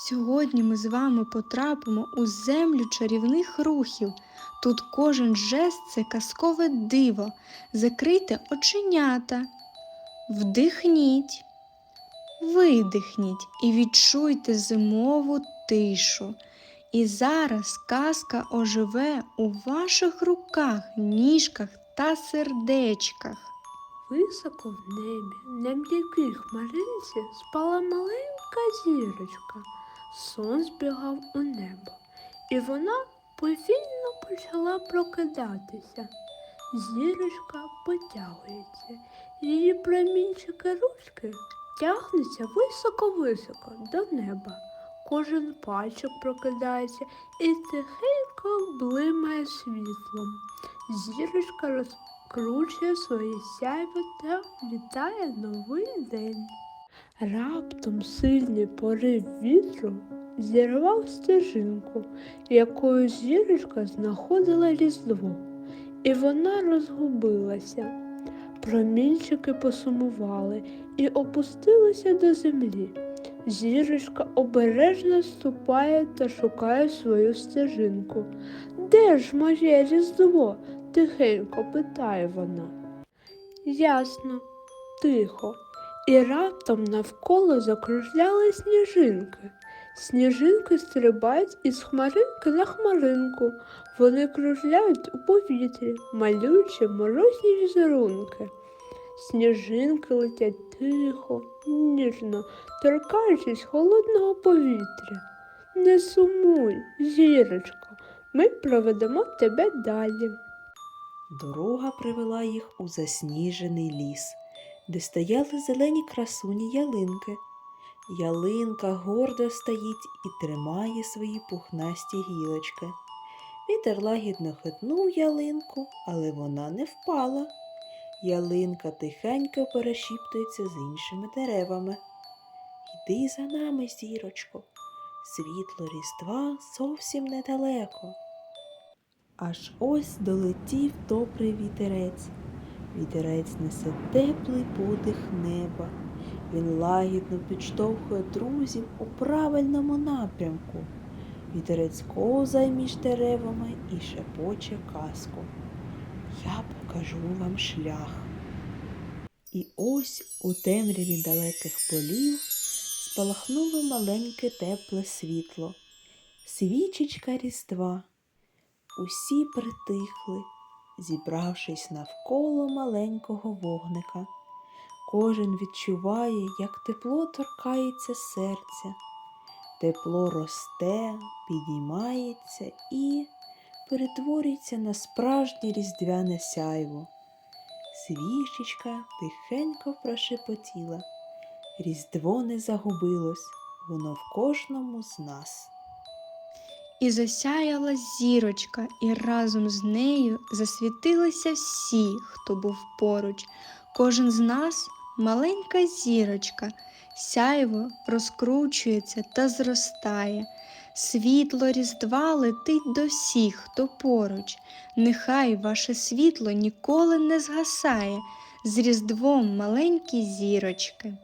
Сьогодні ми з вами потрапимо у землю чарівних рухів. Тут кожен жест це казкове диво. Закрийте оченята, вдихніть, видихніть і відчуйте зимову тишу. І зараз казка оживе у ваших руках, ніжках та сердечках. Високо в небі, на м'якій хмаринці спала маленька зірочка. Сон збігав у небо, і вона повільно почала прокидатися. Зірочка потягується, її промінчики ручки тягнуться високо-високо до неба. Кожен пальчик прокидається і тихенько блимає світлом. Зірочка розкручує своє сяйво та вітає новий день. Раптом сильний порив вітру зірвав стежинку, якою зірочка знаходила різдво, і вона розгубилася. Промінчики посумували і опустилися до землі. Зірочка обережно ступає та шукає свою стежинку. Де ж моє різдво? тихенько питає вона. Ясно, тихо. І раптом навколо закружляли сніжинки. Сніжинки стрибають із хмаринки на хмаринку. Вони кружляють у повітрі, малюючи морозні візерунки. Сніжинки летять тихо, ніжно, торкаючись холодного повітря. Не сумуй, зірочко, ми проведемо тебе далі. Дорога привела їх у засніжений ліс, де стояли зелені красуні ялинки. Ялинка гордо стоїть і тримає свої пухнасті гілочки. Вітер лагідно хитнув ялинку, але вона не впала. Ялинка тихенько перешіптується з іншими деревами. Йди за нами, зірочко, світло різдва зовсім недалеко. Аж ось долетів добрий вітерець. Вітерець несе теплий подих неба. Він лагідно підштовхує друзів у правильному напрямку. Вітерець ковзає між деревами і шепоче казку. Я покажу вам шлях. І ось у темряві далеких полів спалахнуло маленьке тепле світло, свічечка різдва. Усі притихли, зібравшись навколо маленького вогника. Кожен відчуває, як тепло торкається серця. Тепло росте, підіймається і перетворюється на справжнє різдвяне сяйво. Свічечка тихенько прошепотіла. Різдво не загубилось, воно в кожному з нас. І засяяла зірочка, і разом з нею засвітилися всі, хто був поруч. Кожен з нас маленька зірочка, сяйво розкручується та зростає. Світло Різдва летить до всіх, хто поруч. Нехай ваше світло ніколи не згасає. З Різдвом маленькі зірочки.